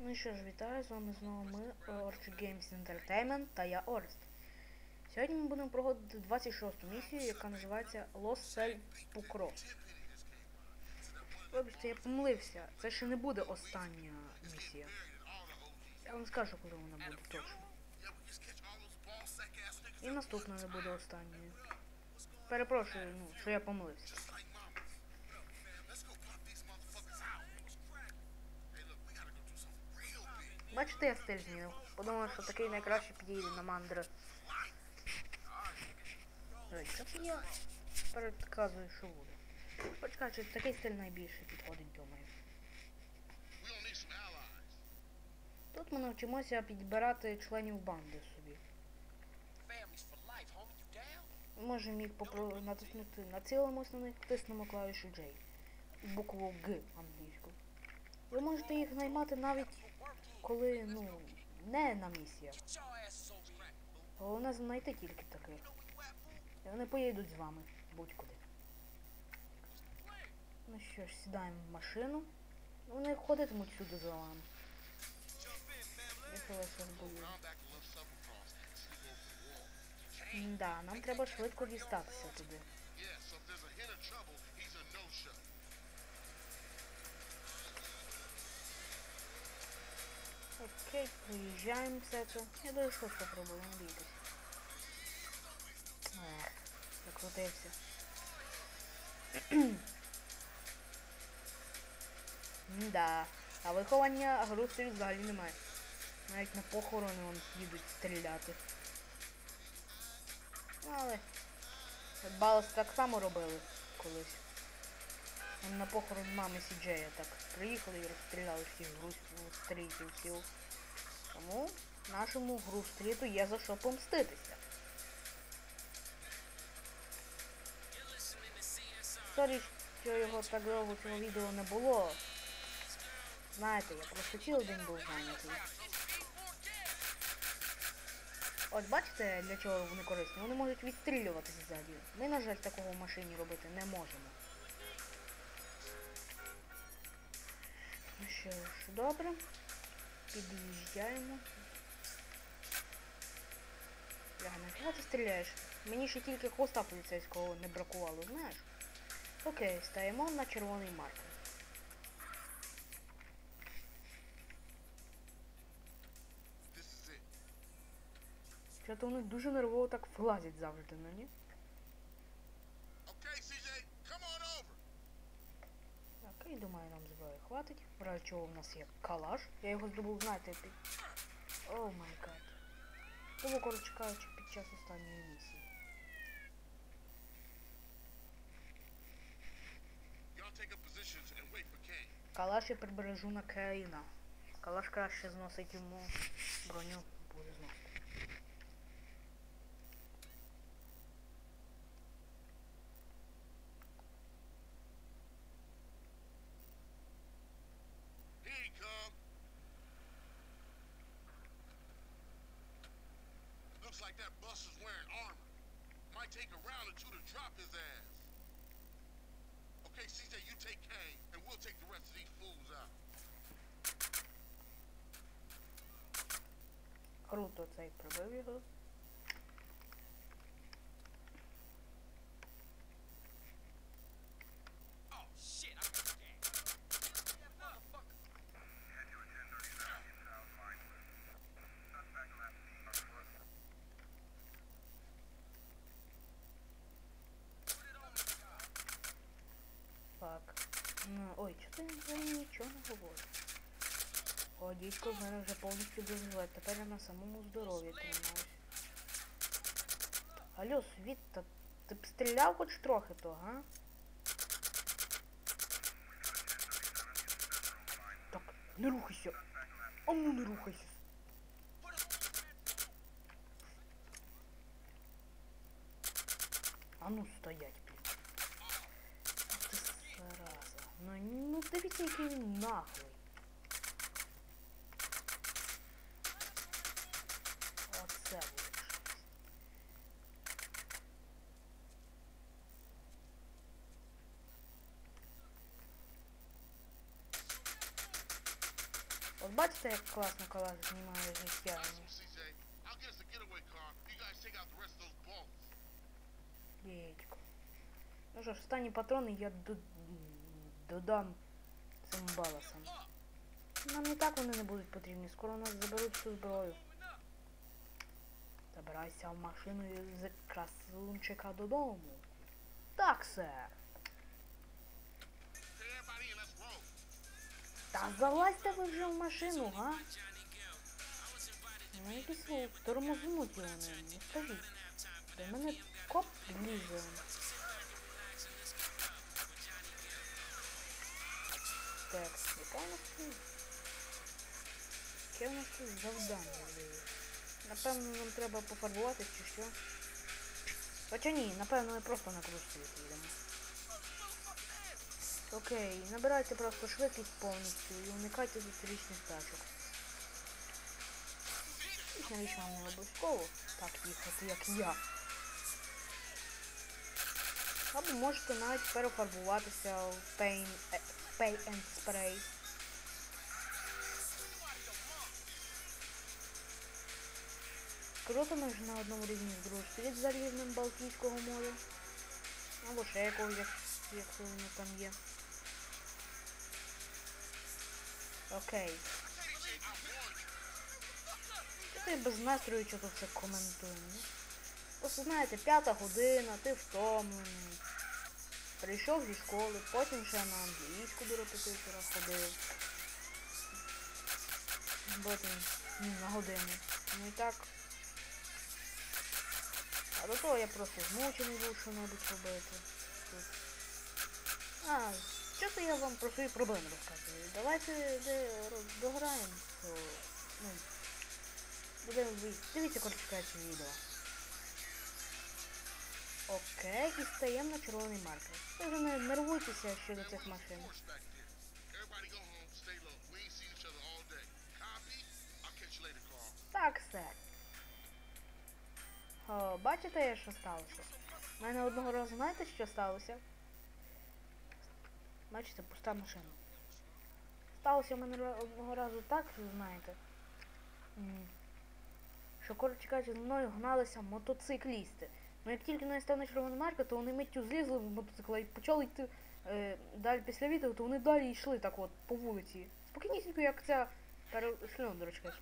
Ну що ж, вітаю, з вами знову ми, Orchard Games Entertainment та я Орест. Сьогодні ми будемо проходити 26-ту місію, яка називається Los Cel Pukro. Вибачте, я помилився. Це ще не буде остання місія. Я вам скажу, коли вона буде точно. І наступна не буде останньою. Перепрошую, ну, що я помилився. Бачите, я стиль змінив. Подумав, що такий найкраще підійде на мандри. Це я передказую, що буде. Почекай, що такий стиль найбільше підходить, думаю. Тут ми навчимося підбирати членів банди собі. Можемо їх попро... натиснути, націлимось на них, тиснемо клавішу J. Букву Г англійську. Ви можете їх наймати навіть коли, ну, не на місіях. Головне знайти тільки таких. І вони поїдуть з вами будь-куди. Ну що ж, сідаємо в машину. Вони ходитимуть сюди за вами. Да, нам треба швидко дістатися туди. Окей, приїжджаємо все це. Я дуже швидко пробую, не бійтесь. Ех, закрутився. да. А виховання агрусів взагалі немає. Навіть на похорони вон їдуть стріляти. Ну, Але Балас так само робили колись. На похорон мами Сіджея так приїхали і розстріляли всіх грустрітів сіл. Тому нашому грустріту є за що помститися. Сорі, що його так довго цього відео не було. Знаєте, я просто цілий день був зайнятий. От бачите, для чого вони корисні? Вони можуть відстрілюватися ззаді. Ми, на жаль, такого в машині робити не можемо. Ну що ж, добре. Під'їжджаємо. Бляга, на чого ти стріляєш? Мені ще тільки хвоста поліцейського не бракувало, знаєш? Окей, стаємо на червоний маркер. Що-то вони дуже нервово так влазять завжди, ну ні? Окей, думаю, нам зброї хватить. В разі чого в нас є калаш. Я його здобув, знаєте, під... О май гад. Тому, коротше кажучи, під час останньої місії. Калаш я прибережу на Кейна. Калаш краще зносить йому броню, буде зносити. Might take a round or two to drop his ass. Okay, CJ, you take Kane, and we'll take the rest of these fools out. Круто цей прибив його. Ой, чого я нічого не говорю? О, дідько в мене вже повністю дозволить. Тепер я на самому здоров'ї тримаюсь. Алло, світ, та ти б стріляв хоч трохи то, га? Так, не рухайся. А ну не рухайся. А ну стоять, блін. Ну, ну дивіться, який він наглий. Оце буде щось. От бачите, як класно колес знімає життя. Awesome, CJ. I'll get us a getaway car. You guys take out the rest of those balls. Єтько. Ну що ж, останні патрони я до... додам цим баласам. Нам і так вони не будуть потрібні. Скоро нас заберуть всю зброю. Забирайся в машину з красунчика додому. Так, сер. Та залазьте ви вже в машину, га? Ну якісь ви тормознуть його, не, не скажіть. До мене коп лізе. Так, яка у нас? Яке у нас тут завдання? Напевно, нам треба пофарбуватись чи що? Хоча ні, напевно, ми просто на кружці їдемо. Окей, набирайте просто швидкість повністю і уникайте зустрічних тачок. І навіщо вам не обов'язково так їхати, як я. Або можете навіть перефарбуватися в Paint, е, Pay and Spray. Круто ми ж на одному рівні з Грушпіліт за рівнем Балтійського моря. Або ще якогось, як, якщо воно там є. Окей. Ти без настрою що то все коментує. ну? Просто знаєте, п'ята година, ти втомлений. Прийшов зі школи, потім ще на англійську до репетитора ходив. Потім на годину. Ну і так. А до того я просто змучений був що-небудь робити. Тут. А, що то я вам про свої проблеми розказую? Давайте дограємо. Ну, будемо дивіться кваліфікацію відео. Окей, і стаємо на червоний маркер. Ви вже не нервуйтеся щодо цих машин. Так, сер. О, бачите, що сталося? У мене одного разу знаєте, що сталося? Бачите, пуста машина. Сталося в мене одного разу так, знаєте. Що, коротше кажучи, за мною гналися мотоциклісти. Ну як тільки не став на червону марку, то вони миттю злізли в мотоцикла і почали йти е, далі після відео, то вони далі йшли так от по вулиці. Спокійнісінько, як ця перешльондрочка